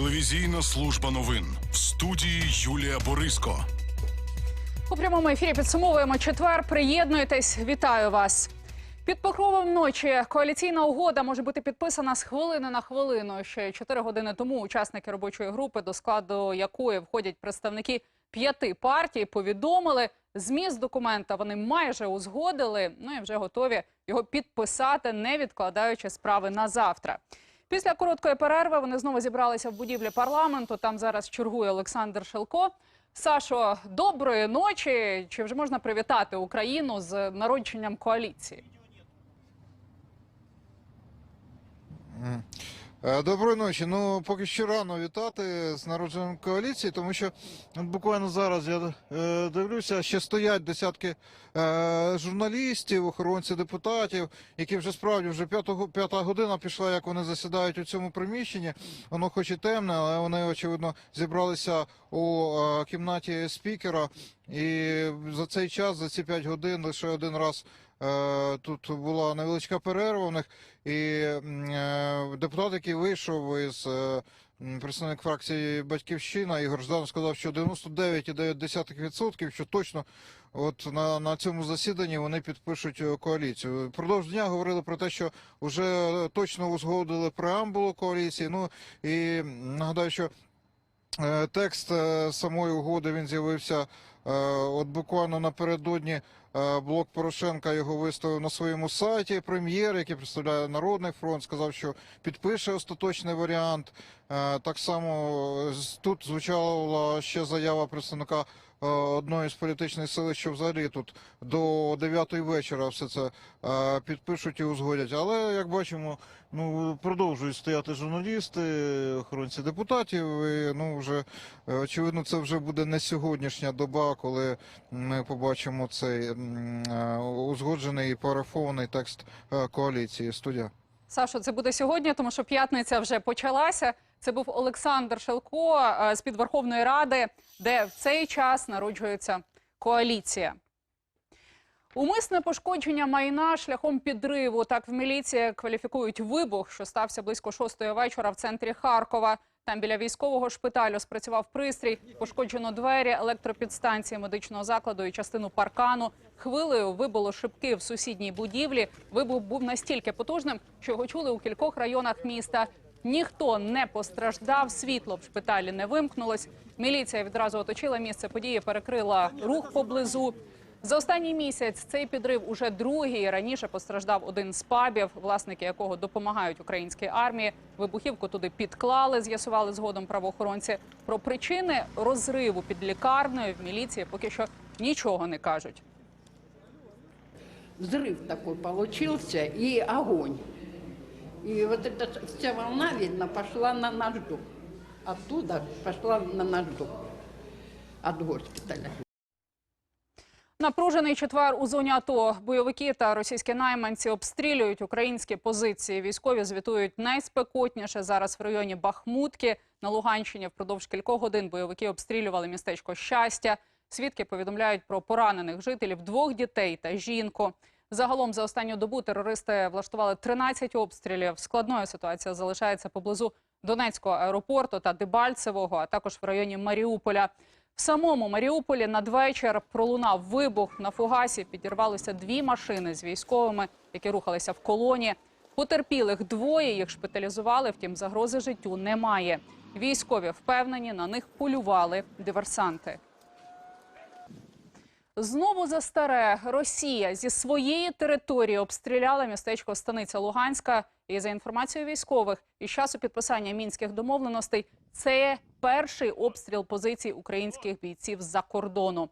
Телевізійна служба новин в студії Юлія Бориско. У прямому ефірі підсумовуємо четвер. Приєднуйтесь, вітаю вас. Під покровом ночі коаліційна угода може бути підписана з хвилини на хвилину. Ще чотири години тому учасники робочої групи, до складу якої входять представники п'яти партій, повідомили зміст документа. Вони майже узгодили. Ну і вже готові його підписати, не відкладаючи справи на завтра. Після короткої перерви вони знову зібралися в будівлі парламенту. Там зараз чергує Олександр Шелко. Сашо, доброї ночі. Чи вже можна привітати Україну з народженням коаліції? Е, Доброї ночі. Ну поки що рано вітати з народженням коаліції, тому що буквально зараз я е, дивлюся, ще стоять десятки е, журналістів, охоронців депутатів, які вже справді вже п'ята година пішла, як вони засідають у цьому приміщенні. Воно хоч і темне, але вони очевидно зібралися у е, кімнаті спікера. І за цей час, за ці п'ять годин, лише один раз е, тут була невеличка перерва в них. І е, депутат, який вийшов із е, представник фракції Батьківщина, Ігор Ждан сказав, що 99,9%, що точно от на, на цьому засіданні вони підпишуть е, коаліцію. Впродовж дня говорили про те, що вже точно узгодили преамбулу коаліції. Ну і нагадаю, що Е, Текст е, самої угоди він з'явився е, от буквально напередодні. е, Блок Порошенка його виставив на своєму сайті. Прем'єр, який представляє Народний фронт, сказав, що підпише остаточний варіант. Е, Так само е, тут звучала ще заява представника е, одної з політичних сил, що взагалі тут до 9 вечора все це е, підпишуть і узгодять. Але як бачимо, ну продовжують стояти журналісти, охоронці депутатів. І, ну вже е, очевидно, це вже буде не сьогоднішня доба, коли ми побачимо цей е, узгоджений і парафований текст е, коаліції. Студія. Сашо, це буде сьогодні, тому що п'ятниця вже почалася. Це був Олександр Шелко е, з під Верховної Ради, де в цей час народжується коаліція. Умисне пошкодження майна шляхом підриву. Так в міліції кваліфікують вибух, що стався близько шостої вечора в центрі Харкова. Там біля військового шпиталю спрацював пристрій, пошкоджено двері електропідстанції медичного закладу і частину паркану. Хвилею вибило шибки в сусідній будівлі. Вибух був настільки потужним, що його чули у кількох районах міста. Ніхто не постраждав, світло в шпиталі не вимкнулось. Міліція відразу оточила місце події, перекрила рух поблизу. За останній місяць цей підрив уже другий. Раніше постраждав один з пабів, власники якого допомагають українській армії. Вибухівку туди підклали, з'ясували згодом правоохоронці. Про причини розриву під лікарнею в міліції поки що нічого не кажуть. взрыв такой получился и огонь. И вот эта вся волна, видно, пошла на наш дом. Оттуда пошла на наш дом от госпиталя. Напружений четвер у зоні АТО. Бойовики та російські найманці обстрілюють українські позиції. Військові звітують найспекотніше зараз в районі Бахмутки на Луганщині. Впродовж кількох годин бойовики обстрілювали містечко Щастя. Свідки повідомляють про поранених жителів, двох дітей та жінку. Загалом за останню добу терористи влаштували 13 обстрілів. Складною ситуація залишається поблизу Донецького аеропорту та Дебальцевого, а також в районі Маріуполя. В самому Маріуполі надвечір пролунав вибух. На фугасі підірвалися дві машини з військовими, які рухалися в колоні. Потерпілих двоє їх шпиталізували, втім загрози життю немає. Військові впевнені, на них полювали диверсанти. Знову за старе Росія зі своєї території обстріляла містечко Станиця Луганська. І за інформацією військових, із часу підписання мінських домовленостей це перший обстріл позицій українських бійців з-за кордону.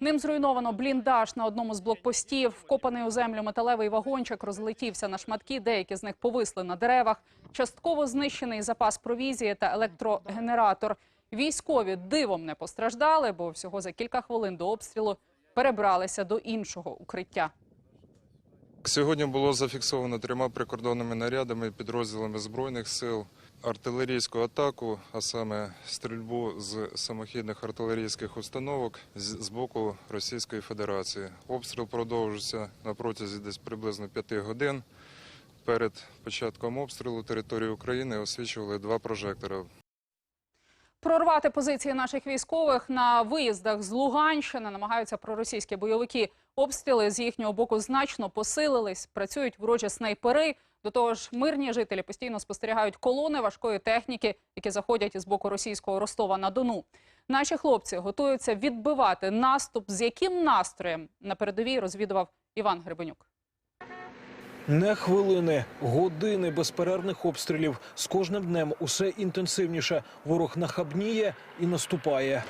Ним зруйновано бліндаж на одному з блокпостів. Вкопаний у землю металевий вагончик розлетівся на шматки. Деякі з них повисли на деревах. Частково знищений запас провізії та електрогенератор. Військові дивом не постраждали, бо всього за кілька хвилин до обстрілу перебралися до іншого укриття. Сьогодні було зафіксовано трьома прикордонними нарядами підрозділами збройних сил артилерійську атаку, а саме стрільбу з самохідних артилерійських установок з боку Російської Федерації. Обстріл продовжився на протязі десь приблизно п'яти годин. Перед початком обстрілу території України освічували два прожектори. Прорвати позиції наших військових на виїздах з Луганщини намагаються проросійські бойовики. Обстріли з їхнього боку значно посилились. Працюють ворожі снайпери. До того ж, мирні жителі постійно спостерігають колони важкої техніки, які заходять із боку російського Ростова на Дону. Наші хлопці готуються відбивати наступ. З яким настроєм на передовій розвідував Іван Гребенюк. Не хвилини, години безперервних обстрілів. З кожним днем усе інтенсивніше. Ворог нахабніє і наступає.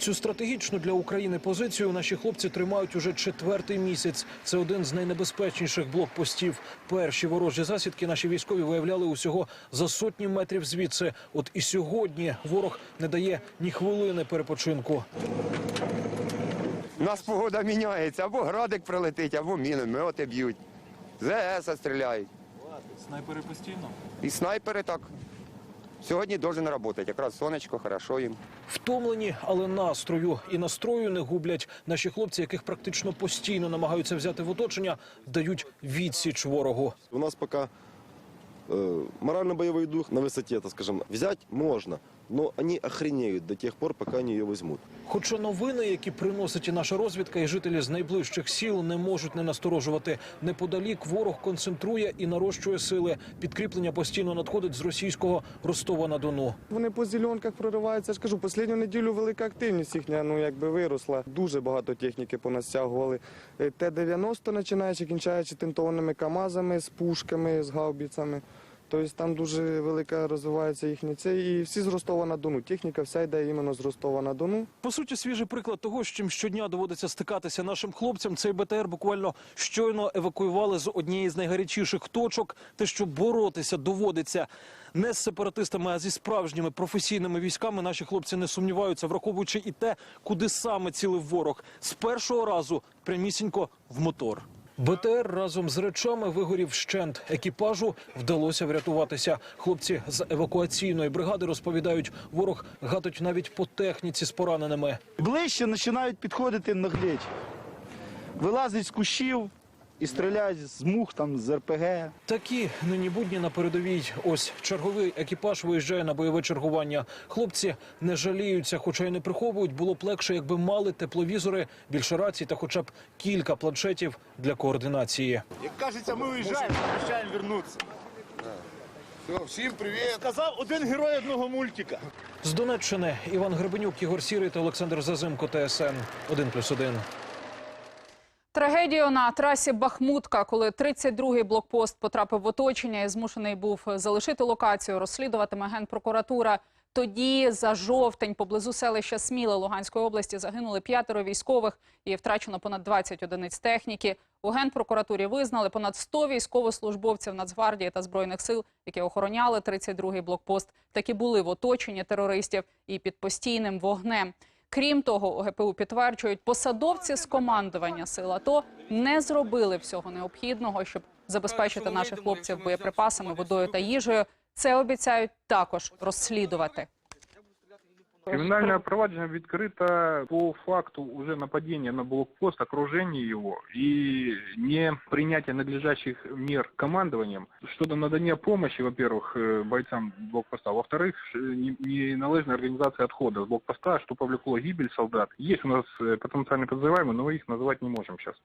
Цю стратегічну для України позицію наші хлопці тримають уже четвертий місяць. Це один з найнебезпечніших блокпостів. Перші ворожі засідки наші військові виявляли усього за сотні метрів звідси. От і сьогодні ворог не дає ні хвилини перепочинку. У нас погода міняється, або градик прилетить, або міномети б'ють. ЗС стріляють. Снайпери постійно. І снайпери так. Сьогодні должен працювати. Якраз сонечко, хорошо їм. Втомлені, але настрою і настрою не гублять. Наші хлопці, яких практично постійно намагаються взяти в оточення, дають відсіч ворогу. У нас поки э, морально-бойовий дух на висоті, так скажем. Взять можно, но они охренеют до тех пор, пока они ее возьмут. Хоча новини, які приносить і наша розвідка, і жителі з найближчих сіл не можуть не насторожувати. Неподалік ворог концентрує і нарощує сили. Підкріплення постійно надходить з російського Ростова на Дону. Вони по зеленках прориваються. Я ж кажу, останню неділю велика активність їхня ну якби виросла. Дуже багато техніки понастягували. Е, Т-90 починаючи, кінчаючи тентованими КАМАЗами з пушками, з гаубіцями. Тобто там дуже велика розвивається їхня це. І всі з Ростова на Дону. Техніка вся йде іменно з Ростова на Дону. По суті, свіжий приклад того, з чим щодня доводиться стикатися нашим хлопцям. Цей БТР буквально щойно евакуювали з однієї з найгарячіших точок. Те, що боротися доводиться не з сепаратистами, а зі справжніми професійними військами. Наші хлопці не сумніваються, враховуючи і те, куди саме цілив ворог. З першого разу прямісінько в мотор. БТР разом з речами вигорів вщент. Екіпажу вдалося врятуватися. Хлопці з евакуаційної бригади розповідають, ворог гатить навіть по техніці з пораненими. Ближче починають підходити наглеть. Вилазить з кущів і стріляють з мух, там, з РПГ. Такі нині будні на передовій. Ось черговий екіпаж виїжджає на бойове чергування. Хлопці не жаліються, хоча й не приховують. Було б легше, якби мали тепловізори, більше рацій та хоча б кілька планшетів для координації. Як кажеться, ми виїжджаємо, обіцяємо вернутися. всім привіт! Сказав один герой одного мультика. З Донеччини Іван Гребенюк, Ігор Сірий та Олександр Зазимко, ТСН 1+,1. Трагедію на трасі Бахмутка, коли 32-й блокпост потрапив в оточення і змушений був залишити локацію, розслідуватиме генпрокуратура. Тоді за жовтень поблизу селища Сміле Луганської області загинули п'ятеро військових і втрачено понад 20 одиниць техніки. У генпрокуратурі визнали понад 100 військовослужбовців Нацгвардії та збройних сил, які охороняли 32-й блокпост, такі були в оточенні терористів і під постійним вогнем. Крім того, ОГПУ ГПУ підтверджують, посадовці з командування сил АТО не зробили всього необхідного, щоб забезпечити наших хлопців боєприпасами, водою та їжею. Це обіцяють також розслідувати. Кримінальне провадження відкрито по факту уже нападения на блокпост, окружения его и не принятия надлежащих мер командованием. Что-то надание помощи, во-первых, э, бойцам блокпоста, во-вторых, ш- не- неналежная организация отхода с блокпоста, что повлекло гибель солдат. Есть у нас э, потенциально подозреваемые, но их называть не можем сейчас.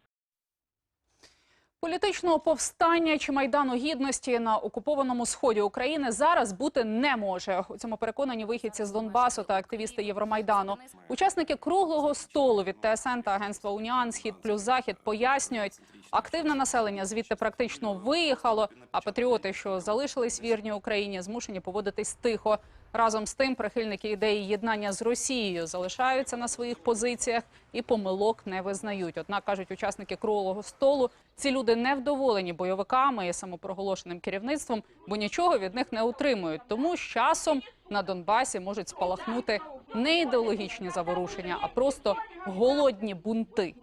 Політичного повстання чи майдану гідності на окупованому сході України зараз бути не може. У цьому переконані вихідці з Донбасу та активісти Євромайдану. Учасники круглого столу від ТСН та агентства Уніан Схід плюс Захід пояснюють, активне населення звідти практично виїхало. А патріоти, що залишились вірні Україні, змушені поводитись тихо. Разом з тим, прихильники ідеї єднання з Росією залишаються на своїх позиціях і помилок не визнають. Однак кажуть учасники круглого столу, ці люди не вдоволені бойовиками і самопроголошеним керівництвом, бо нічого від них не отримують. Тому з часом на Донбасі можуть спалахнути не ідеологічні заворушення, а просто голодні бунти.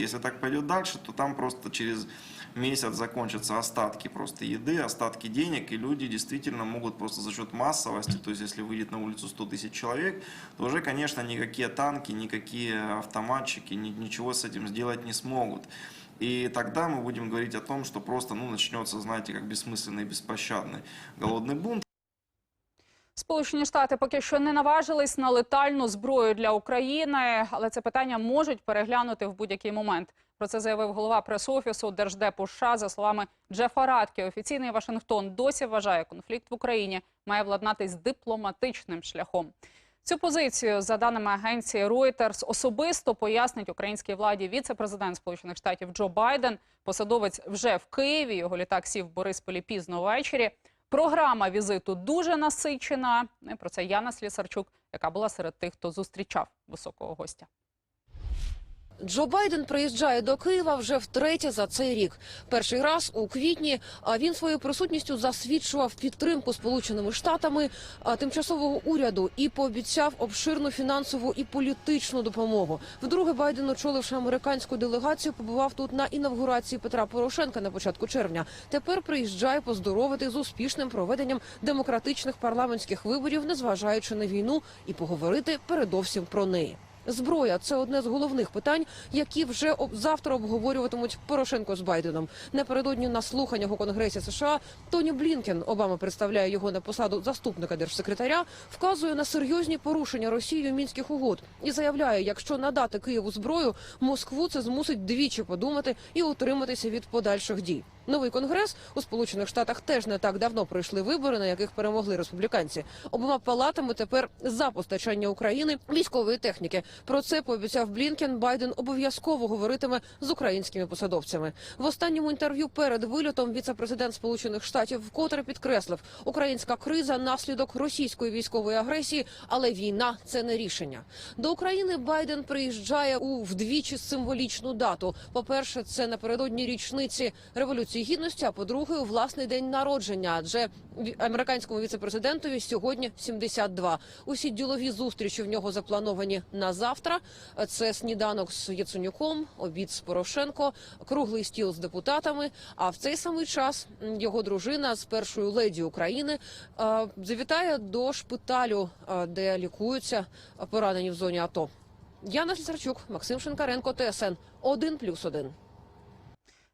Если так пойдет дальше, то там просто через месяц закончатся остатки просто еды, остатки денег, и люди действительно могут просто за счет массовости, то есть если выйдет на улицу 100 тысяч человек, то уже, конечно, никакие танки, никакие автоматчики ни- ничего с этим сделать не смогут. И тогда мы будем говорить о том, что просто ну, начнется, знаете, как бессмысленный беспощадный голодный бунт. Сполучені Штати поки що не наважились на летальну зброю для України, але це питання можуть переглянути в будь-який момент. Про це заявив голова прес-офісу Держдепу США. За словами Джефа Радке, офіційний Вашингтон досі вважає, конфлікт в Україні має владнатись дипломатичним шляхом. Цю позицію, за даними агенції Reuters, особисто пояснить українській владі віце-президент Сполучених Штатів Джо Байден. Посадовець вже в Києві. Його літак сів в Борисполі пізно ввечері. Програма візиту дуже насичена. Про це Яна Слісарчук, яка була серед тих, хто зустрічав високого гостя. Джо Байден приїжджає до Києва вже втретє за цей рік. Перший раз у квітні а він своєю присутністю засвідчував підтримку Сполученими Штатами тимчасового уряду і пообіцяв обширну фінансову і політичну допомогу. Вдруге Байден, очоливши американську делегацію, побував тут на інавгурації Петра Порошенка на початку червня. Тепер приїжджає поздоровити з успішним проведенням демократичних парламентських виборів, незважаючи на війну, і поговорити передовсім про неї. Зброя це одне з головних питань, які вже завтра обговорюватимуть Порошенко з Байденом. Напередодні на слуханнях у Конгресі США Тоні Блінкен, Обама представляє його на посаду заступника держсекретаря, вказує на серйозні порушення Росією мінських угод і заявляє, якщо надати Києву зброю, Москву це змусить двічі подумати і утриматися від подальших дій. Новий конгрес у Сполучених Штатах теж не так давно пройшли вибори, на яких перемогли республіканці. Обома палатами тепер за постачання України військової техніки. Про це пообіцяв Блінкен. Байден обов'язково говоритиме з українськими посадовцями. В останньому інтерв'ю перед вильотом віце-президент Сполучених Штатів вкотре підкреслив, українська криза наслідок російської військової агресії, але війна це не рішення. До України Байден приїжджає у вдвічі символічну дату. По перше, це напередодні річниці революції гідності. А по-друге, у власний день народження. Адже американському віце-президентові сьогодні 72. Усі ділові зустрічі в нього заплановані на завтра. Це сніданок з Яценюком, обід з Порошенко, круглий стіл з депутатами. А в цей самий час його дружина з першою леді України е, завітає до шпиталю, е, де лікуються поранені в зоні АТО. Яна Слісарчук, Максим Шинкаренко, ТСН 1+,1.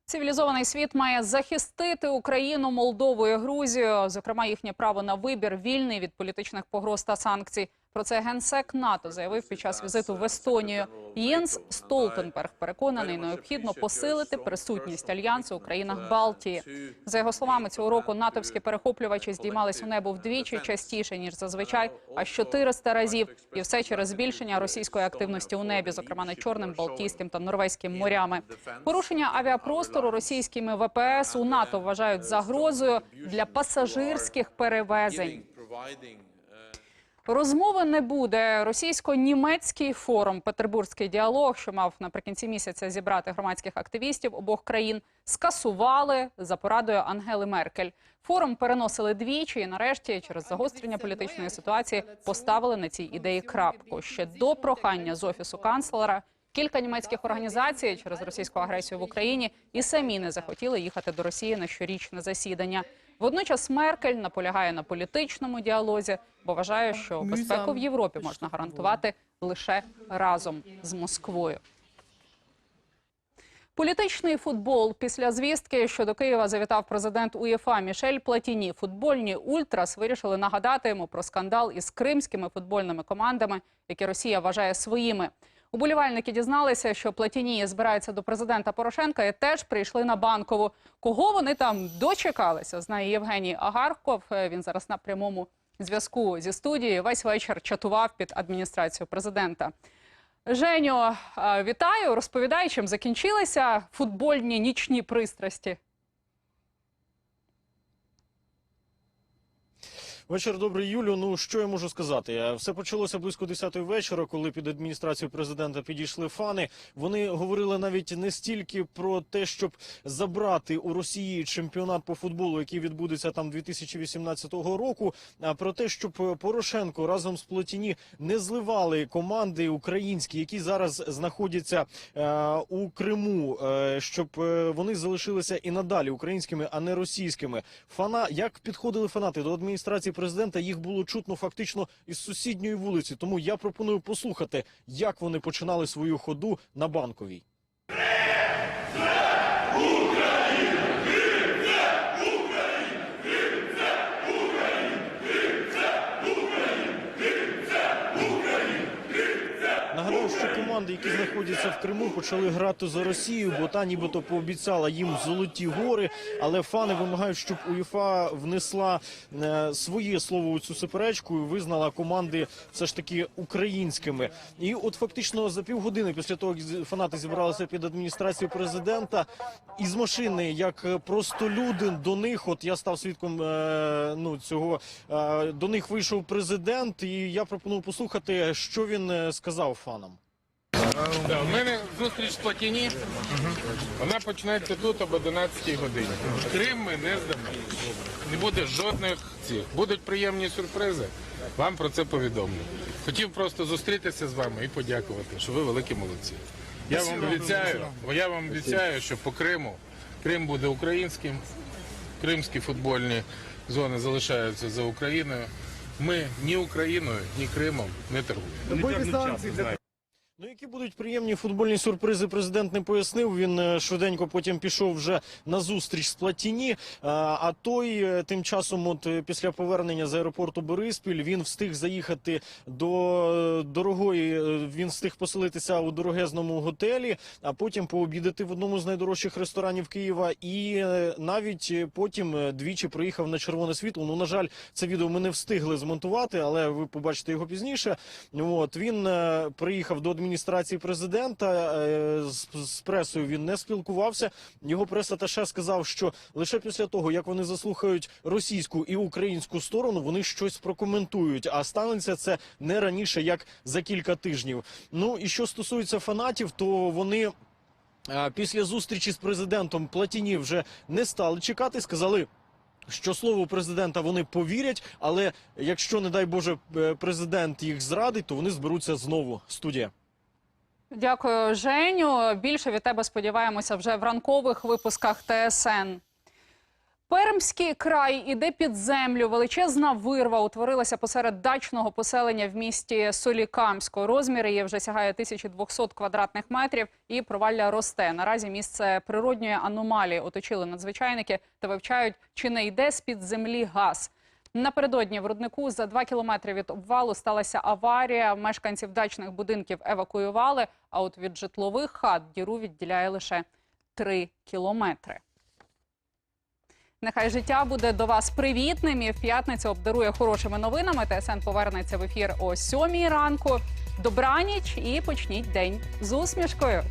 Цивілізований світ має захистити Україну, Молдову і Грузію, зокрема їхнє право на вибір вільний від політичних погроз та санкцій. Про це генсек НАТО заявив під час візиту в Естонію. Єнс Столтенберг переконаний, необхідно посилити присутність альянсу у країнах Балтії. За його словами, цього року натовські перехоплювачі здіймались у небо вдвічі частіше ніж зазвичай, аж 400 разів, і все через збільшення російської активності у небі, зокрема над Чорним, Балтійським та Норвезьким морями. Порушення авіапростору російськими ВПС у НАТО вважають загрозою для пасажирських перевезень. Розмови не буде. Російсько-німецький форум Петербурзький діалог, що мав наприкінці місяця зібрати громадських активістів обох країн, скасували за порадою Ангели Меркель. Форум переносили двічі, і нарешті, через загострення політичної ситуації, поставили на цій ідеї крапку. Ще до прохання з офісу канцлера. Кілька німецьких організацій через російську агресію в Україні і самі не захотіли їхати до Росії на щорічне засідання. Водночас Меркель наполягає на політичному діалозі, бо вважає, що безпеку в Європі можна гарантувати лише разом з Москвою. Політичний футбол після звістки, що до Києва завітав президент УЄФА Мішель Платіні. Футбольні ультрас вирішили нагадати йому про скандал із кримськими футбольними командами, які Росія вважає своїми. Уболівальники дізналися, що Платіні збирається до президента Порошенка і теж прийшли на банкову. Кого вони там дочекалися? Знає Євгеній Агарков. Е, Він зараз на прямому зв'язку зі студією. Весь вечір чатував під адміністрацією президента. Женю, е, вітаю. Розповідай, чим закінчилися футбольні нічні пристрасті. Вечір добрий, Юлю. Ну що я можу сказати? Е, Все почалося близько 10-ї вечора, коли під адміністрацію президента підійшли фани. Вони говорили навіть не стільки про те, щоб забрати у Росії чемпіонат по футболу, який відбудеться там 2018 року, а про те, щоб Порошенко разом з Плотіні не зливали команди українські, які зараз знаходяться е, у Криму, е, щоб е, вони залишилися і надалі українськими, а не російськими. Фана як підходили фанати до адміністрації президента, їх було чутно фактично із сусідньої вулиці. Тому я пропоную послухати, як вони починали свою ходу на банковій. Команди, які знаходяться в Криму, почали грати за Росію, бо та нібито пообіцяла їм золоті гори. Але фани вимагають, щоб УЄФА внесла е, своє слово у цю суперечку і визнала команди все ж таки українськими. І от фактично за півгодини після того, як фанати зібралися під адміністрацією президента, із машини, як просто люди до них, от я став свідком е, ну цього. е, До них вийшов президент, і я пропоную послухати, що він сказав фанам. У мене зустріч в Платіні. Вона починається тут об 11 годині. Крим ми не здамо. Не буде жодних цих. Будуть приємні сюрпризи. Вам про це повідомлю. Хотів просто зустрітися з вами і подякувати, що ви великі молодці. Я вам обіцяю, я вам обіцяю, що по Криму Крим буде українським, кримські футбольні зони залишаються за Україною. Ми ні Україною, ні Кримом не торгуємо. Ну, які будуть приємні футбольні сюрпризи, президент не пояснив. Він е, швиденько потім пішов вже на зустріч з Платіні. А, А той е, тим часом, от е, після повернення з аеропорту Бориспіль, він встиг заїхати до е, дорогої. е, Він встиг поселитися у дорогезному готелі, а потім пообідати в одному з найдорожчих ресторанів Києва. І е, навіть е, потім е, двічі приїхав на червоне світло. Ну на жаль, це відео ми не встигли змонтувати, але ви побачите його пізніше. От він е, приїхав до адміністрації президента. е, З, з пресою він не спілкувався. Його прес-аташе сказав, що лише після того, як вони заслухають російську і українську сторону, вони щось прокоментують. А станеться це не раніше як за кілька тижнів. Ну і що стосується фанатів, то вони. е, Після зустрічі з президентом Платіні вже не стали чекати. Сказали, що слово президента вони повірять, але якщо, не дай Боже, е, президент їх зрадить, то вони зберуться знову. Студія. Дякую, Женю. Більше від тебе сподіваємося вже в ранкових випусках ТСН. Пермський край іде під землю. Величезна вирва утворилася посеред дачного поселення в місті Солікамську. Розміри її вже сягає 1200 квадратних метрів і провалля росте. Наразі місце природньої аномалії оточили надзвичайники та вивчають, чи не йде з-під землі газ. Напередодні в руднику за два кілометри від обвалу сталася аварія. Мешканців дачних будинків евакуювали, а от від житлових хат діру відділяє лише три кілометри. Нехай життя буде до вас привітним і в п'ятницю обдарує хорошими новинами. ТСН повернеться в ефір о сьомій ранку. Добраніч і почніть день з усмішкою.